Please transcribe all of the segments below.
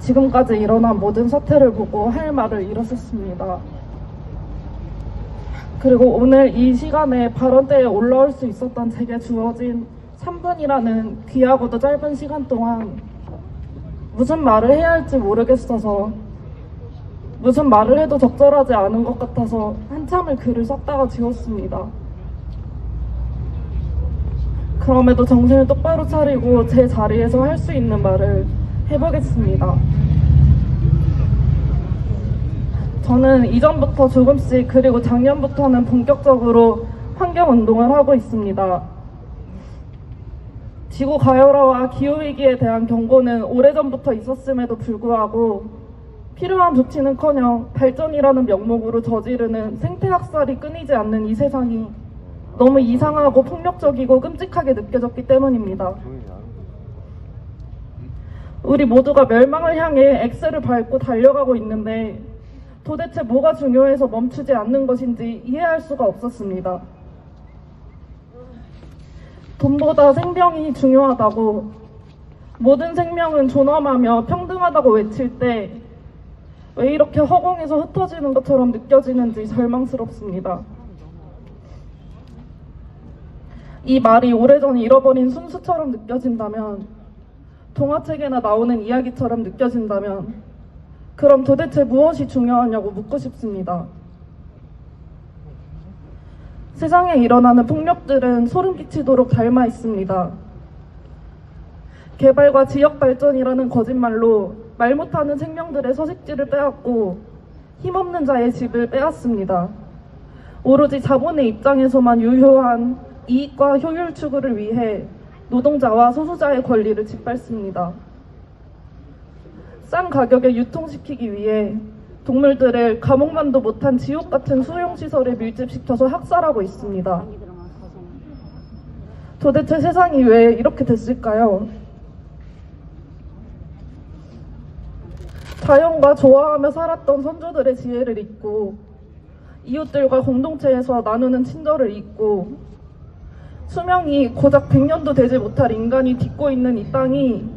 지금까지 일어난 모든 사태를 보고 할 말을 잃었었습니다. 그리고 오늘 이 시간에 발언대에 올라올 수 있었던 제게 주어진 3분이라는 귀하고도 짧은 시간 동안 무슨 말을 해야 할지 모르겠어서 무슨 말을 해도 적절하지 않은 것 같아서 한참을 글을 썼다가 지웠습니다. 그럼에도 정신을 똑바로 차리고 제 자리에서 할 수 있는 말을 해보겠습니다. 저는 이전부터 조금씩 그리고 작년부터는 본격적으로 환경 운동을 하고 있습니다. 지구 가열화와 기후 위기에 대한 경고는 오래전부터 있었음에도 불구하고 필요한 조치는커녕 발전이라는 명목으로 저지르는 생태 학살이 끊이지 않는 이 세상이 너무 이상하고 폭력적이고 끔찍하게 느껴졌기 때문입니다. 우리 모두가 멸망을 향해 엑셀을 밟고 달려가고 있는데 도대체 뭐가 중요해서 멈추지 않는 것인지 이해할 수가 없었습니다. 돈보다 생명이 중요하다고 모든 생명은 존엄하며 평등하다고 외칠 때 왜 이렇게 허공에서 흩어지는 것처럼 느껴지는지 절망스럽습니다. 이 말이 오래전 잃어버린 순수처럼 느껴진다면 동화책에나 나오는 이야기처럼 느껴진다면 그럼 도대체 무엇이 중요하냐고 묻고 싶습니다. 세상에 일어나는 폭력들은 소름 끼치도록 닮아 있습니다. 개발과 지역 발전이라는 거짓말로 말 못하는 생명들의 서식지를 빼앗고 힘없는 자의 집을 빼앗습니다. 오로지 자본의 입장에서만 유효한 이익과 효율 추구를 위해 노동자와 소수자의 권리를 짓밟습니다. 싼 가격에 유통시키기 위해 동물들을 감옥만도 못한 지옥 같은 수용시설에 밀집시켜서 학살하고 있습니다. 도대체 세상이 왜 이렇게 됐을까요? 자연과 좋아하며 살았던 선조들의 지혜를 잊고 이웃들과 공동체에서 나누는 친절을 잊고 수명이 고작 100년도 되지 못할 인간이 딛고 있는 이 땅이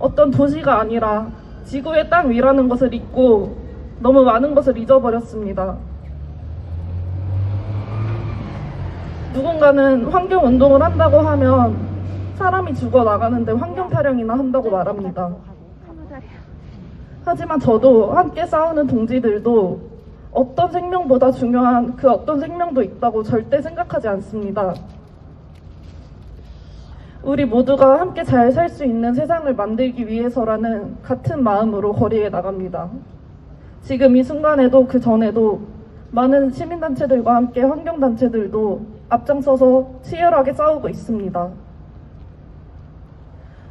어떤 도시가 아니라 지구의 땅 위라는 것을 잊고 너무 많은 것을 잊어버렸습니다. 누군가는 환경 운동을 한다고 하면 사람이 죽어 나가는데 환경 타령이나 한다고 말합니다. 하지만 저도 함께 싸우는 동지들도 어떤 생명보다 중요한 그 어떤 생명도 있다고 절대 생각하지 않습니다. 우리 모두가 함께 잘 살 수 있는 세상을 만들기 위해서라는 같은 마음으로 거리에 나갑니다. 지금 이 순간에도 그 전에도 많은 시민단체들과 함께 환경단체들도 앞장서서 치열하게 싸우고 있습니다.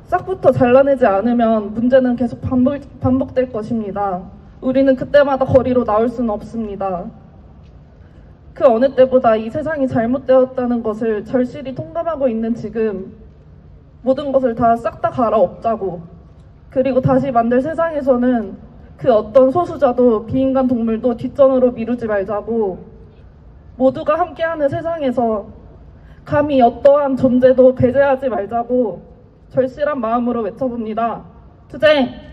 싹부터 잘라내지 않으면 문제는 계속 반복, 반복될 것입니다. 우리는 그때마다 거리로 나올 수는 없습니다. 그 어느 때보다 이 세상이 잘못되었다는 것을 절실히 통감하고 있는 지금 모든 것을 다 싹 다 갈아엎자고 그리고 다시 만들 세상에서는 그 어떤 소수자도 비인간 동물도 뒷전으로 미루지 말자고 모두가 함께하는 세상에서 감히 어떠한 존재도 배제하지 말자고 절실한 마음으로 외쳐봅니다. 투쟁!